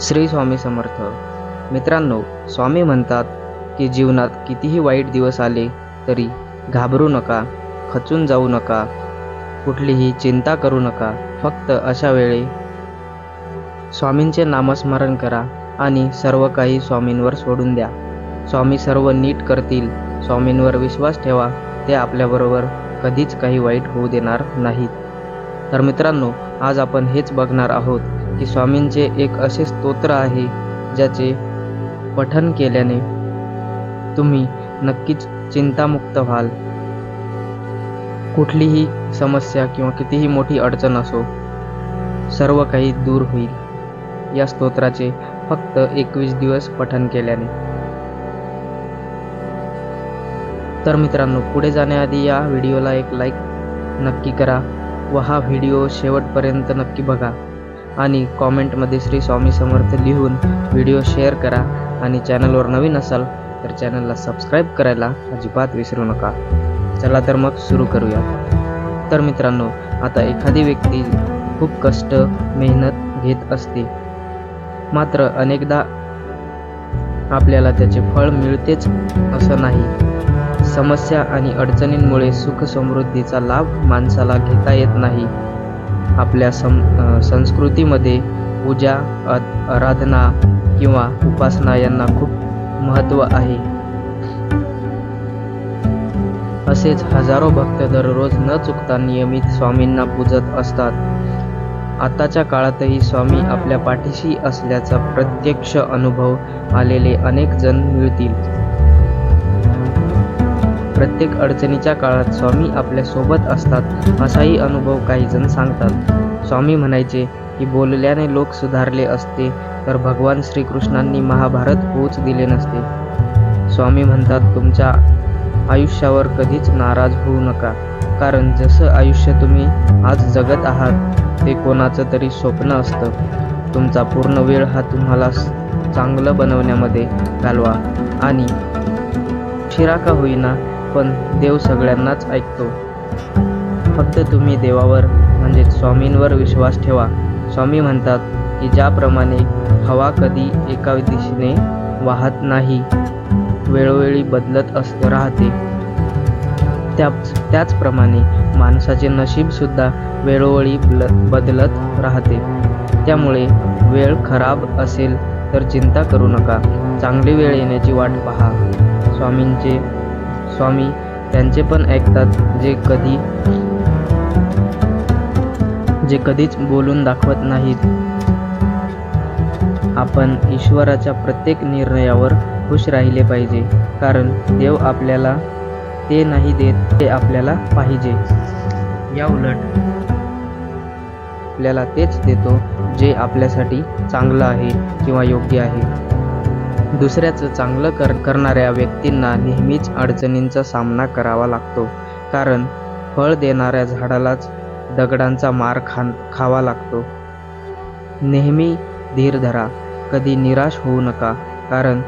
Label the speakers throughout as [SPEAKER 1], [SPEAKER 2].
[SPEAKER 1] श्री स्वामी समर्थ. मित्रांनो स्वामी म्हणतात की जीवनात कितीही वाईट दिवस आले तरी घाबरू नका खचून जाऊ नका कुठलीही चिंता करू नका फक्त अशा वेळी स्वामींचे नामस्मरण करा आणि सर्व काही स्वामींवर सोडून द्या. स्वामी सर्व नीट करतील स्वामींवर विश्वास ठेवा ते आपल्याबरोबर कधीच काही वाईट होऊ देणार नाहीत. तर मित्रांनो आज आपण हेच बघणार आहोत की स्वामींचे एक असे स्तोत्र आहे ज्याचे पठन केल्याने तुम्ही नक्कीच चिंतामुक्त व्हाल. कुठलीही समस्या किंवा कितीही मोठी अडचण असो सर्व काही दूर होईल. या स्तोत्राचे फक्त एकवीस दिवस पठन केल्याने. तर मित्रांनो पुढे जाण्याआधी या व्हिडिओला एक लाईक नक्की करा व हा व्हिडिओ शेवटपर्यंत नक्की बघा. आणि कॉमेंटमध्ये श्री स्वामी समर्थ लिहून व्हिडिओ शेअर करा. आणि चॅनलवर नवीन असाल तर चॅनलला सबस्क्राईब करायला अजिबात विसरू नका. चला तर मग सुरू करूया. तर मित्रांनो आता एखादी व्यक्ती खूप कष्ट मेहनत घेत असते. मात्र अनेकदा आपल्याला त्याचे फळ मिळतेच असं नाही. समस्या आणि अडचणींमुळे सुख समृद्धीचा लाभ माणसाला घेता येत नाही. आपल्या सं संस्कृतीमध्ये पूजा आराधना किंवा उपासना यांना खूप महत्त्व आहे. असेच हजारो भक्त दररोज न चुकता नियमित स्वामींना पूजत असतात. आताच्या काळातही स्वामी आपल्या पाठीशी असल्याचा प्रत्यक्ष अनुभव आलेले अनेक जण मिळतील. प्रत्येक अडचणीच्या काळात स्वामी आपल्यासोबत असतात असाही अनुभव काही जण सांगतात. स्वामी म्हणायचे की बोलल्याने लोक सुधारले असते तर भगवान श्रीकृष्णांनी महाभारत होऊच दिले नसते. स्वामी म्हणतात तुमच्या आयुष्यावर कधीच नाराज होऊ नका कारण जसं आयुष्य तुम्ही आज जगत आहात ते कोणाचं तरी स्वप्न असतं. तुमचा पूर्ण वेळ हा तुम्हाला चांगलं बनवण्यामध्ये घालवा. आणि शिरा का होईना पण देव सगळ्यांनाच ऐकतो. फक्त तुम्ही देवावर म्हणजे स्वामींवर विश्वास ठेवा. स्वामी म्हणतात की ज्याप्रमाणे हवा कधी एका दिशेने वाहत नाही वेळोवेळी बदलत अस राहते. त्याच त्याचप्रमाणे माणसाचे नशीबसुद्धा वेळोवेळी बदलत राहते. त्यामुळे वेळ खराब असेल तर चिंता करू नका. चांगली वेळ येण्याची वाट पहा. स्वामींचे स्वामी त्यांचे पण ऐकतात जे कधी जे कधीच बोलून दाखवत नाहीत. आपण ईश्वराच्या प्रत्येक निर्णयावर खुश राहिले पाहिजे कारण देव आपल्याला ते नाही देत ते आपल्याला पाहिजे. या उलट आपल्याला तेच देतो जे आपल्यासाठी चांगलं आहे किंवा योग्य आहे. दुसऱ्याचं चांगलं कर करणाऱ्या व्यक्तींना नेहमीच अडचणींचा सामना करावा लागतो. कारण फळ देणाऱ्या झाडालाच दगडांचा मार खा खावा लागतो. नेहमी धीर धरा. कधी निराश होऊ नका. कारण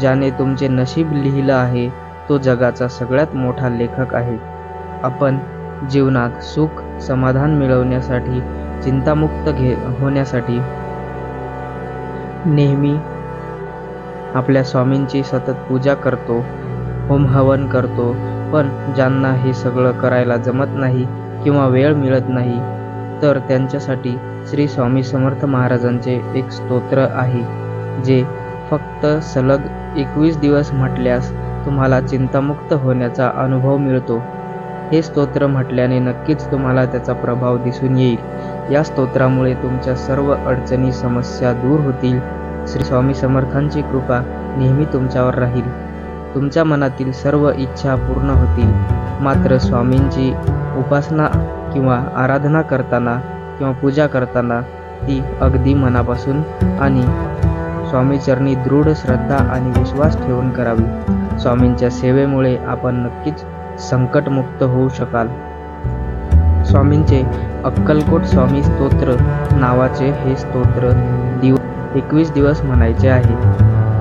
[SPEAKER 1] ज्याने तुमचे नशीब लिहिलं आहे तो जगाचा सगळ्यात मोठा लेखक आहे. आपण जीवनात सुख समाधान मिळवण्यासाठी चिंतामुक्त घे होण्यासाठी नेहमी आपल्या स्वामींची सतत पूजा करतो होम हवन करतो पण ज्यांना हे सगळं करायला जमत नाही किंवा वेळ मिळत नाही तर त्यांच्यासाठी श्री स्वामी समर्थ महाराजांचे एक स्तोत्र आहे जे फक्त सलग एकवीस दिवस म्हटल्यास तुम्हाला चिंतामुक्त होण्याचा अनुभव मिळतो. हे स्तोत्र म्हटल्याने नक्कीच तुम्हाला त्याचा प्रभाव दिसून येईल. या स्तोत्रामुळे तुमच्या सर्व अडचणी समस्या दूर होतील. श्री स्वामी समर्थांची कृपा नेहमी तुमच्यावर राहील. तुमच्या मनातील सर्व इच्छा पूर्ण होतील. मात्र स्वामींची उपासना किंवा आराधना करताना किंवा पूजा करताना ती अगदी मनापासून आणि स्वामीचरणी दृढ श्रद्धा आणि विश्वास ठेवून करावी. स्वामींच्या सेवेमुळे आपण नक्कीच संकटमुक्त होऊ शकाल. स्वामींचे अक्कलकोट स्वामी स्तोत्र नावाचे हे स्तोत्र दिव एकवीस दिवस म्हणायचे आहे.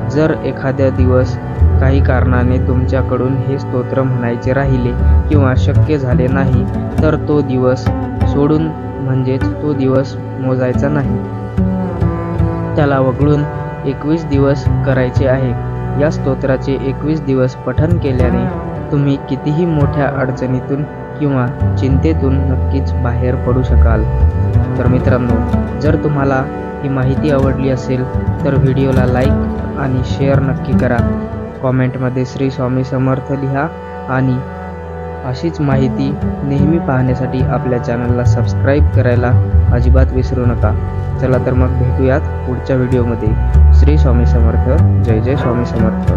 [SPEAKER 1] जर एखाद्या दिवस काही कारणाने तुमच्याकडून हे स्तोत्र म्हणायचे राहिले किंवा शक्य झाले नाही तर तो दिवस सोडून म्हणजेच तो दिवस मोजायचा नाही. त्याला वगळून एकवीस दिवस करायचे आहे. या स्तोत्राचे एकवीस दिवस पठन केल्याने तुम्ही कितीही मोठ्या अडचणीतून किंवा चिंतेतून नक्कीच बाहेर पडू शकाल. तर मित्रांनो जर तुम्हाला ही माहिती आवडली असेल तर व्हिडिओला लाईक आणि शेअर नक्की करा. कॉमेंटमध्ये श्री स्वामी समर्थ लिहा आणि अशीच माहिती नेहमी पाहण्यासाठी आपल्या चॅनलला सबस्क्राईब करायला अजिबात विसरू नका. चला तर मग भेटूयात पुढच्या व्हिडिओमध्ये. श्री स्वामी समर्थ. जय जय स्वामी समर्थ.